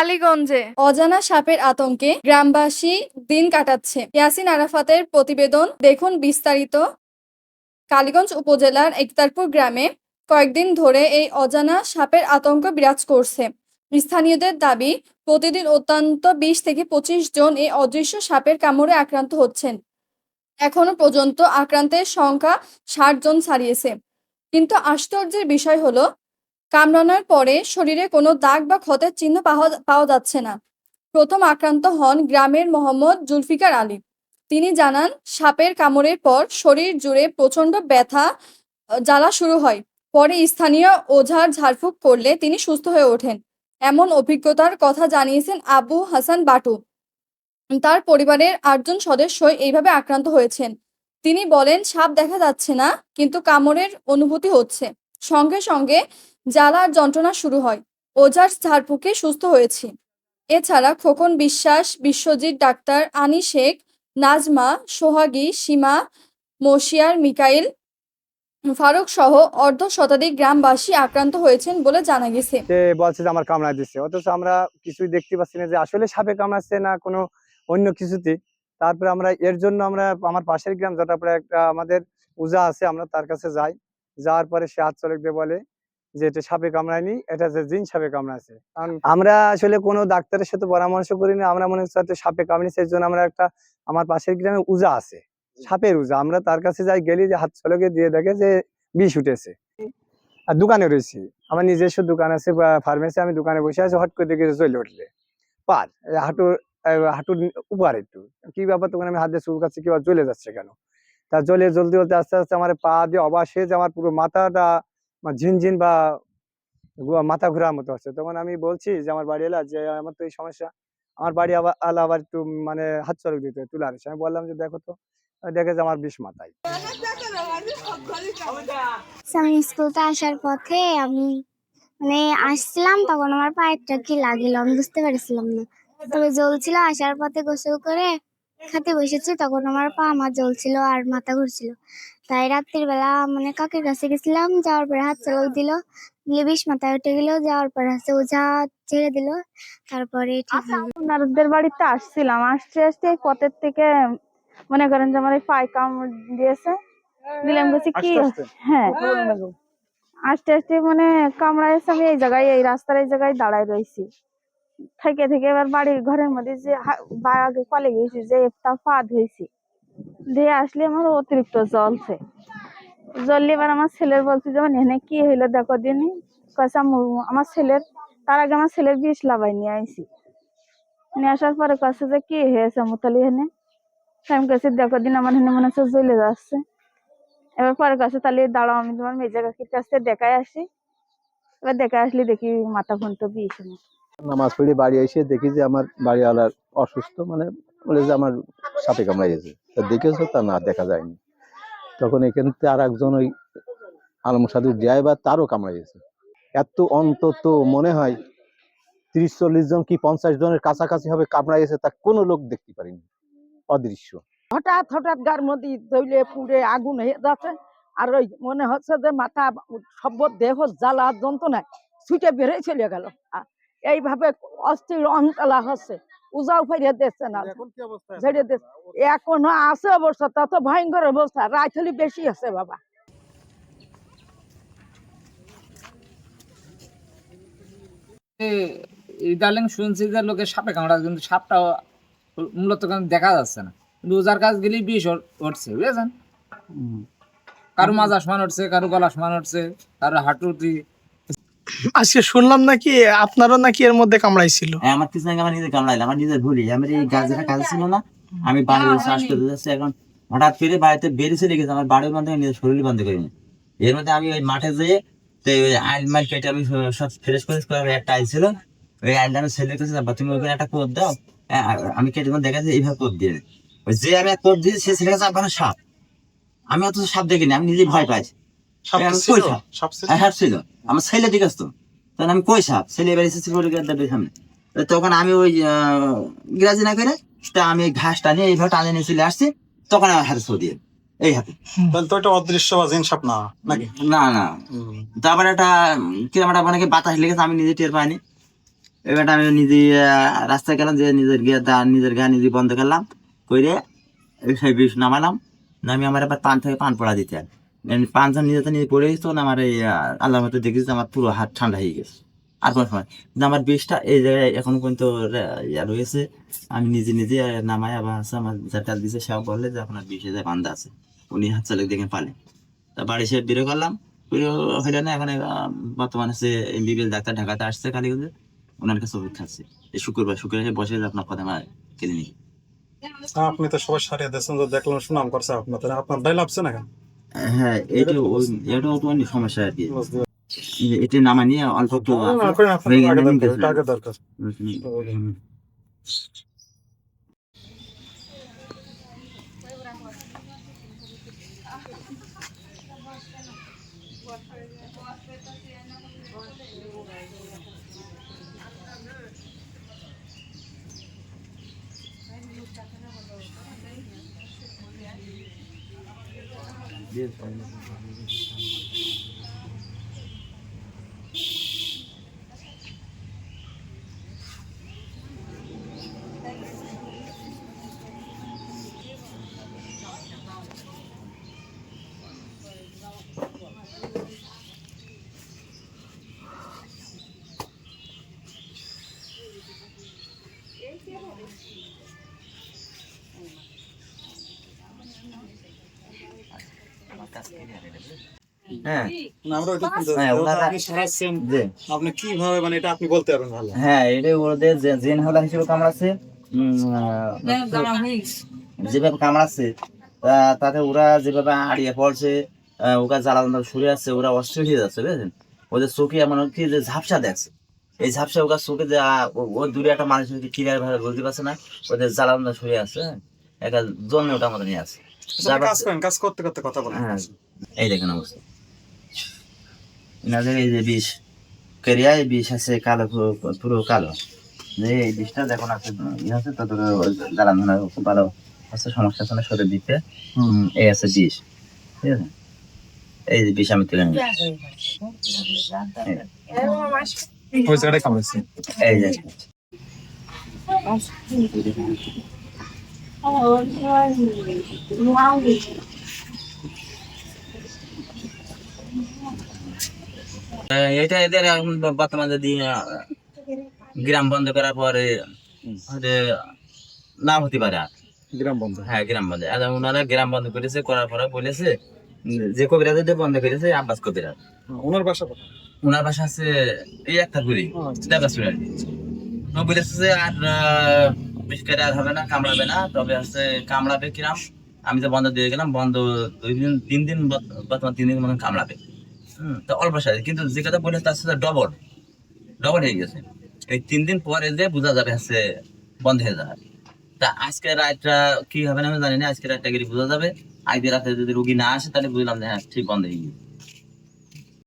কালীগঞ্জে অজানা সাপের আতঙ্কে গ্রামবাসী দিন কাটাচ্ছে। ইয়াসিন আরাফাতের প্রতিবেদন দেখুন বিস্তারিত। কালীগঞ্জ উপজেলার একতারপুর গ্রামে কয়েকদিন ধরে এই অজানা সাপের আতঙ্ক বিরাজ করছে। স্থানীয়দের দাবি, প্রতিদিন অত্যন্ত বিশ থেকে পঁচিশ জন এই অদৃশ্য সাপের কামড়ে আক্রান্ত হচ্ছেন। এখনও পর্যন্ত আক্রান্তের সংখ্যা ষাট জন ছাড়িয়েছে। কিন্তু আশ্চর্যের বিষয় হলো কামড়ানোর পরে শরীরে কোনো দাগ বা ক্ষতের চিহ্ন পাওয়া যাচ্ছে না। প্রথম আক্রান্ত হন গ্রামের মোহাম্মদ জুলফিকার আলী। তিনি জানান, সাপের কামড়ের পর শরীর জুড়ে প্রচণ্ড ব্যথা জ্বালা শুরু হয়। পরে স্থানীয় ওঝার ঝাড়ফুঁক করলে তিনি সুস্থ হয়ে ওঠেন। এমন অভিজ্ঞতার কথা জানিয়েছেন আবু হাসান বাটু। তার পরিবারের আটজন সদস্য এইভাবে আক্রান্ত হয়েছেন। তিনি বলেন, সাপ দেখা যাচ্ছে না, কিন্তু কামড়ের অনুভূতি হচ্ছে। সঙ্গে সঙ্গে জ্বালার যন্ত্রণা শুরু হয়। ওঝার ঝাড়ফুঁকে সুস্থ হয়েছি। এছাড়া খোকন বিশ্বাস, বিশ্বজিৎ ডাক্তার, আনি শেখ, নাজমা, সোহাগী, সীমা, মশিয়ার মিকাইল ফারুক সহ অর্ধ শতাধিক গ্রামবাসী আক্রান্ত হয়েছেন বলে জানা গেছে। বলছে যে আমার কামড়া দিচ্ছে অথচ আমরা কিছুই দেখতে পাচ্ছি না যে আসলে সাপে কামড়াচ্ছে না কোনো অন্য কিছুতে। তারপরে আমরা এর জন্য আমরা আমার পাশের গ্রাম জটাপড়া একটা আমাদের পূজা আছে, আমরা তার কাছে যাই। যাওয়ার পরে সে হাত চলে বলে যে এটা সাপে কামড়ায়নি এটা যে জিন সাপে কামড়াছে কারণ আমরা আসলে কোনো ডাক্তারের সাথে পরামর্শ করিনি আমরা মনে হচ্ছে সাপে কামড়েছে এর জন্য আমরা একটা আমার পাশের গ্রামে উজা আছে সাপের উজা। আমরা তার কাছে যাই গেলি যে হাত চলকে দিয়ে দেখে যে বিষ উঠেছে। আর দোকানে রয়েছি। আমার নিজস্ব দোকান আছে বা ফার্মেসি আমি দোকানে বসে আছি হট করে দেখে চলে উঠলে। পার হাঁটুর হাঁটুর উপর একটু। কি ব্যাপার তখন আমি হাত দিয়ে চুলকাচ্ছি কি আবার জ্বলে যাচ্ছে কেন? তা জ্বলে জ্বলতে জ্বলতে আস্তে আস্তে আমার পা দিয়ে অবাসে যে আমার পুরো মাথাটা ঝিনঝিন বা মাথা ঘোরার মতো হচ্ছে তখন আমি বলছি যে, আমার বাড়ি এলা, যে আমার তো এই সমস্যা। আমার বাড়ি আবার, আলা আবার একটু মানে হাত চলক দিতে তুলে আনিস আমি বললাম যে, দেখো তো দেখে যে আমার বিষ মাথায়। আমি স্কুলতে আসার পথে আমি মানে আসছিলাম, তখন আমার পায়েরটা কি লাগিল, আমি বুঝতে পারছিলাম না। তবে জ্বলছিল, আসার পথে গোসল করে খেতে বসেছি তখন আমার পা আমার জ্বলছিল আর মাথা ঘুরছিল। তাই রাত্রির বেলা মানে কাকের কাছে গেছিলাম যাওয়ার পরে হাত চালক দিল দিয়ে বিষ মাথায় উঠে গেল যাওয়ার পরে হচ্ছে ওঝা ছেড়ে দিল তারপরে ঠিক হয়ে বাড়িতে আসছিলাম আসতে আসতে এই পথের থেকে মনে করেন যে আমার এই পায়ে কামড় দিয়েছে। দিলাম বলছি কি হ্যাঁ। আস্তে আস্তে মানে কামড়াইছে আমি এই জায়গায় এই রাস্তার এই জায়গায় দাঁড়ায় রয়েছি। থেকে থেকে এবার বাড়ির ঘরের মধ্যে যে আগে কলে গেছি, যে একটা পা ধুয়েছি দিয়ে আসলে আমার অতিরিক্ত জলছে জললে এবার আমার ছেলের বলছে যেমন মানে এখানে কি হইল দেখো দিনই কয়েছে আমার ছেলের, তার আগে আমার ছেলের বিষ লাভাই নিয়ে আইছি। নিয়ে আসার পরে কাছে যে, কি হয়েছে মুতালি হেনে আমি কাছে দেখো দিন আমার হেনে মনে হচ্ছে জ্বলে যাচ্ছে। এবার পরে কাছে তাহলে দাঁড়াও, আমি তোমার মেজে কাকির কাছে দেখাই আসি। এবার দেখাই আসলে দেখি মাথা ফোন তো বিষ এনে। নামাজ পড়ে বাড়ি এসে দেখি যে আমার বাড়িওয়ালার অসুস্থ মানে বলে যে আমার সাপে গেছে। তা দেখেছ? তা না, দেখা যায়নি। তখন এখান থেকে আর একজন ওই আলম সাধুর ড্রাইভার তারও কামড়াইছে এত অন্তত মনে হয় তিরিশ চল্লিশ জন কি পঞ্চাশ জনের কাছাকাছি হবে কামড়াইছে তা কোনো লোক দেখতে পারিনি। অদৃশ্য। হঠাৎ হঠাৎ গার মধ্যে ধইলে পুড়ে আগুন হয়ে যাচ্ছে, আর ওই মনে হচ্ছে যে মাথা সব দেহ জ্বালা যন্ত্রণায় ছুটে বেড়ে চলে গেল। এইভাবে অস্থির অন্তলা হচ্ছে। উজাও ফেরিয়ে দিচ্ছে না। ছেড়ে দিচ্ছে। এখনও আছে অবস্থা তা তো ভয়ঙ্কর অবস্থা। রাত হলে বেশি আছে বাবা। ইদালিং শুনছি যে লোকে সাপে কামড়া কিন্তু সাপটা মূলত কিন্তু দেখা যাচ্ছে না। কিন্তু ওজার কাজ গেলেই বিষ উঠছে বুঝেছেন? কারও মাজা সমান উঠছে কারও গলা সমান উঠছে কারও হাঁটুটি আজকে শুনলাম নাকি আপনারও নাকি এর মধ্যে কামড়াইছিল? হ্যাঁ আমার কিছু আগে আমার নিজে কামড়াইলাম আমার নিজের ভুলি। আমার এই গাছ যেটা কাজ ছিল না আমি বাড়ি শ্বাস করতে যাচ্ছি এখন হঠাৎ করে বাড়িতে বেরিয়ে চলে গেছে আমার বাড়ির বান্ধব নিজের শরীর বন্ধ করিনি এর মধ্যে আমি ওই মাঠে যেয়ে তো ওই আইল মাইল কেটে আমি সব ফ্রেশ ফ্রেশ করে একটা আইল ছিল ওই আইলটা আমি ছেলে কাছে যাব তুমি ওখানে একটা কোপ দাও হ্যাঁ, আমি কেটে যখন দেখা এইভাবে কোপ দিয়ে ওই যে আমি কোপ দিয়ে সে ছেলে কাছে আপনার সাপ। আমি অত সাপ দেখিনি আমি নিজে ভয় পাইছি? হ্যাঁ ছিল। আমার ছেলে দিকে আসতো তখন আমি কই সাপ ছেলে এবার এসেছি বলে সামনে। তখন আমি ওই গ্রাজি না করে তা আমি ওই ঘাসটা নিয়ে এইভাবে টানে নিয়ে চলে আসছি। তখন আমার হাতে ছৌ দিয়ে এই হাতে। তাহলে তো এটা অদৃশ্য বা জিন সাপ না নাকি? না না। তারপরে একটা কিরম একটা মানে বাতাস লেগেছে আমি নিজে টের পাইনি। এবার আমি নিজে রাস্তায় গেলাম যে নিজের গিয়ে দা- নিজের গা নিজে বন্ধ করলাম। করে এই সেই বিষ নামালাম। নামি আমার আবার পান থেকে পান পড়া দিতে হয়। পান যখন নিজে নিজে পড়ে গেছে তখন আমার এই আল্লাহ মতো দেখেছি আমার পুরো হাত ঠান্ডা হয়ে গেছে। আর কোনো সময় কিন্তু আমার বিষটা এই জায়গায় এখনও পর্যন্ত ইয়া রয়েছে। আমি নিজে নিজে নামাই আবার আছে, আমার কাজ দিছে, সেও বললে যে আপনার বিষ হাজার বান্ধা আছে, উনি হাত চালক দেখে পালে। তা বাড়ি সে বেরো করলাম। বেরো হইলে না, এখন বর্তমানে সে এমবিবিএস ডাক্তার ঢাকাতে আসছে কালীগঞ্জে। ওনার কাছে অপেক্ষা আছে। এই শুক্রবার শুক্রবার বসে আপনার কথা আমার ক্লিনিক আপনি তো সবাই সারিয়ে দেখলাম সুনাম করছে আপনার আপনার দায় লাভছে না হ্যাঁ ওই এটা তো অনেক সমস্যা আর কি। এটা নামা নিয়ে অল্প একটু হয়ে দরকার, নিতেছে এটা না। আগে দরকার হুম। হ্যাঁ। না, আমরা ওইটা শুনতে হ্যাঁ, চাচ্ছি। ওনারা- আপনি সারাচ্ছেন যে আপনি কীভাবে মানে এটা আপনি বলতে পারবেন ভালো। হ্যাঁ এটা ওদের জেন হালা হিসেবে কামড়াচ্ছে যেভাবে কামড়াচ্ছে তাতে ওরা যেভাবে আড়িয়ে পড়ছে আহ, ওরা জ্বালা সরে আসছে ওরা অস্থির হয়ে যাচ্ছে বুঝলেন ওদের চোখে এমন কি যে ঝাপসা দেখছে। এই ঝাপসা ওরা চোখে যে ও- দূরে একটা মানুষের ক্লিয়ার ভাবে বলতে পারছে না ওদের জ্বালা যন্ত্রণা সরে আসছে? একটা জন্মে ওটা আমাদের নিয়ে আছে কাজ করেন কাজ করতে করতে কথা বলেন। হ্যাঁ এই দেখেন অবস্থা। এনাদের এই যে বিষ কেরিয়ায় বিষ আছে কালো পুরো পুরো কালো। যে এই বিষটা যখন আছে ইয়ে আছে তত জ্বালান খুব ভালো আছে সমস্যা আছে না শরীর দিতে এই আছে বিষ ঠিক আছে? এই যে বিষ আমি তুলে নিই। ওই জায়গাটায় কামড়েছে এই যে। আহ, এটা এদের এখন বর্তমানে যদি গ্রাম বন্ধ করার পরে নাম হতে পারে আর। গ্রাম বন্ধ। হ্যাঁ গ্রাম বন্ধ। আর ওনারা গ্রাম বন্ধ করেছে করার পরে বলেছে যে কবিরাজ বন্ধ করেছে আব্বাস কবিরাজ। ওনার বাসা ওনার বাসা আছে এই একটা গুলি আচ্ছা। আর বলেছে আর আর হবে না, কামড়াবে না। তবে হচ্ছে কামড়াবে কিরাম? আমি তো বন্ধ দিয়ে গেলাম, বন্ধ দুই দিন, তিন দিন বর্তমান তিন দিন মতন কামড়াবে। তো অল্প সাথে কিন্তু যে কথা বলেছে তার সাথে ডবল ডবল হয়ে গেছে। এই তিন দিন পরে যে বোঝা যাবে হচ্ছে বন্ধ হয়ে যাবে। তা আজকে রাতটা কি হবে না আমি জানি না, আজকে রাতটা গেলে বোঝা যাবে। আজকে রাতে যদি রুগী না আসে, তাহলে বুঝলাম যে হ্যাঁ ঠিক বন্ধ হয়ে গেছে।